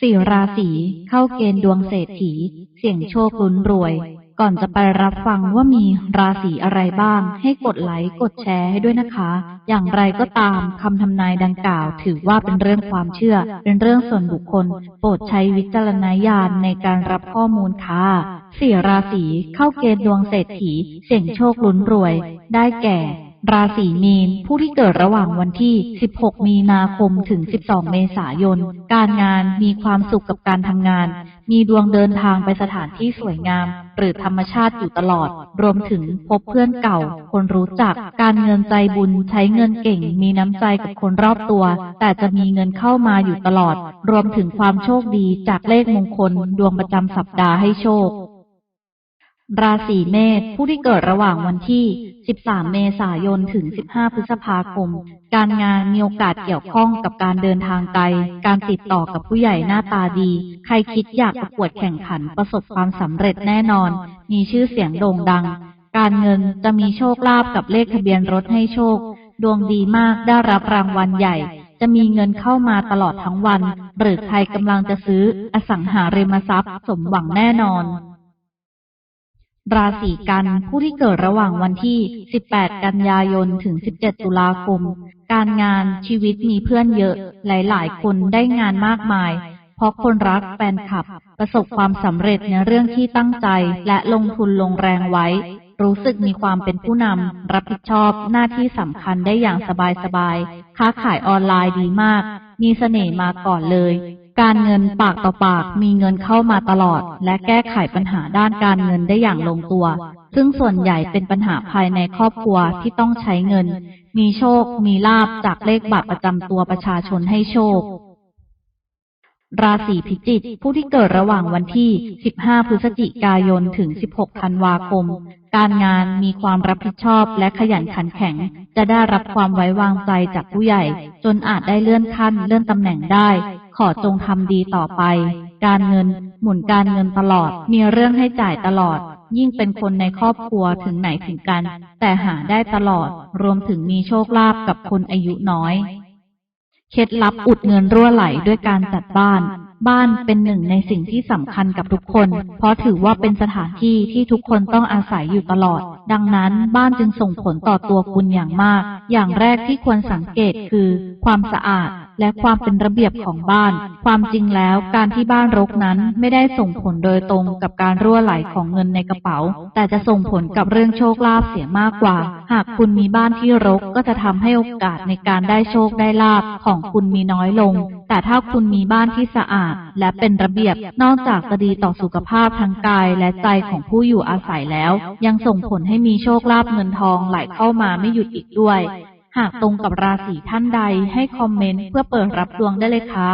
สี่ราศีเข้าเกณฑ์ดวงเศรษฐี เสี่ยงโชคลุ้นรวย ก่อนจะไปรับฟังว่ามีราศีอะไรบ้าง ให้กดไลค์กดแชร์ให้ด้วยนะคะ อย่างไรก็ตามคำทำนายดังกล่าว ถือว่าเป็นเรื่องความเชื่อ เป็นเรื่องส่วนบุคคล โปรดใช้วิจารณญาณในการรับข้อมูลค่ะสี่ราศีเข้าเกณฑ์ดวงเศรษฐี เสี่ยงโชคลุ้นรวย ได้แก่ ราศีมีน ผู้ที่เกิดระหว่างวันที่ 16 มีนาคมถึง 12 เมษายน การงานมีความสุขกับการทำงาน มีดวงเดินทางไปสถานที่สวยงาม หรือธรรมชาติอยู่ตลอด รวมถึงพบเพื่อนเก่า คนรู้จัก การเงินใจบุญใช้เงินเก่ง มีน้ำใจกับคนรอบตัว แต่จะมีเงินเข้ามาอยู่ตลอด รวมถึงความโชคดีจากเลขมงคล ดวงประจำสัปดาห์ให้โชค ราศีเมษผู้ที่เกิดระหว่างวันที่ 13 เมษายน ถึง 15 พฤษภาคม การงานมีโอกาสเกี่ยวข้องกับการเดินทางไกล การติดต่อกับผู้ใหญ่หน้าตาดี ใครคิดอยากประกวดแข่งขันประสบความสำเร็จแน่นอน มีชื่อเสียงโด่งดัง การเงินจะมีโชคลาภกับเลขทะเบียนรถให้โชค ดวงดีมากได้รับรางวัลใหญ่ จะมีเงินเข้ามาตลอดทั้งวัน หรือใครกำลังจะซื้ออสังหาริมทรัพย์ สมหวังแน่นอน ราศีกัน ผู้ที่เกิดระหว่างวันที่ 18 กันยายน ถึง 17 ตุลาคม การงานชีวิตมีเพื่อนเยอะ หลาย ๆ คนได้งานมากมาย เพราะคนรักแฟนคลับ ประสบความสำเร็จในเรื่องที่ตั้งใจ และลงทุนลงแรงไว้ รู้สึกมีความเป็นผู้นำ รับผิดชอบหน้าที่สำคัญได้อย่างสบายๆ ค้าขายออนไลน์ดีมาก มีเสน่ห์มาก่อนเลย การเงินปากต่อปากมีเงินเข้ามาตลอด และแก้ไขปัญหาด้านการเงินได้อย่างลงตัว ซึ่งส่วนใหญ่เป็นปัญหาภายในครอบครัวที่ต้องใช้เงิน มีโชค มีลาบจากเลขบัตรประจำตัวประชาชนให้โชคราศีพิจิกผู้ที่เกิดระหว่างวันที่ 15 พฤศจิกายน ถึง 16 ธันวาคม การงานมีความรับผิดชอบและขยันขันแข็ง จะได้รับความไว้วางใจจากผู้ใหญ่ จนอาจได้เลื่อนขั้นเลื่อนตำแหน่งได้ ขอจงทำดีต่อไป การเงิน หมุนการเงินตลอด มีเรื่องให้จ่ายตลอด ยิ่งเป็นคนในครอบครัวถึงไหนถึงกัน แต่หาได้ตลอด รวมถึงมีโชคลาภกับคนอายุน้อย เคล็ดลับอุดเงินรั่วไหลด้วยการจัดบ้าน บ้านเป็นหนึ่งในสิ่งที่สำคัญกับทุกคน เพราะถือว่าเป็นสถานที่ที่ทุกคนต้องอาศัยอยู่ตลอด ดังนั้นบ้านจึงส่งผลต่อตัวคุณอย่างมาก อย่างแรกที่ควรสังเกตคือ ความสะอาดและความเป็นระเบียบของบ้าน ความจริงแล้วการที่บ้านรกนั้นไม่ได้ส่งผลโดยตรงกับการรั่วไหลของเงินในกระเป๋า แต่จะส่งผลกับเรื่องโชคลาภเสียมากกว่า หากคุณมีบ้านที่รกก็จะทำให้โอกาสในการได้โชคได้ลาภของคุณมีน้อยลง แต่ถ้าคุณมีบ้านที่สะอาด และเป็นระเบียบนอกจากจะดีต่อสุขภาพทางกายและใจของผู้อยู่อาศัยแล้ว ยังส่งผลให้มีโชคลาภเงินทองไหลเข้ามาไม่หยุดอีกด้วย หากตรงกับราศีท่านใดให้คอมเมนต์เพื่อเปิดรับดวงได้เลยค่ะ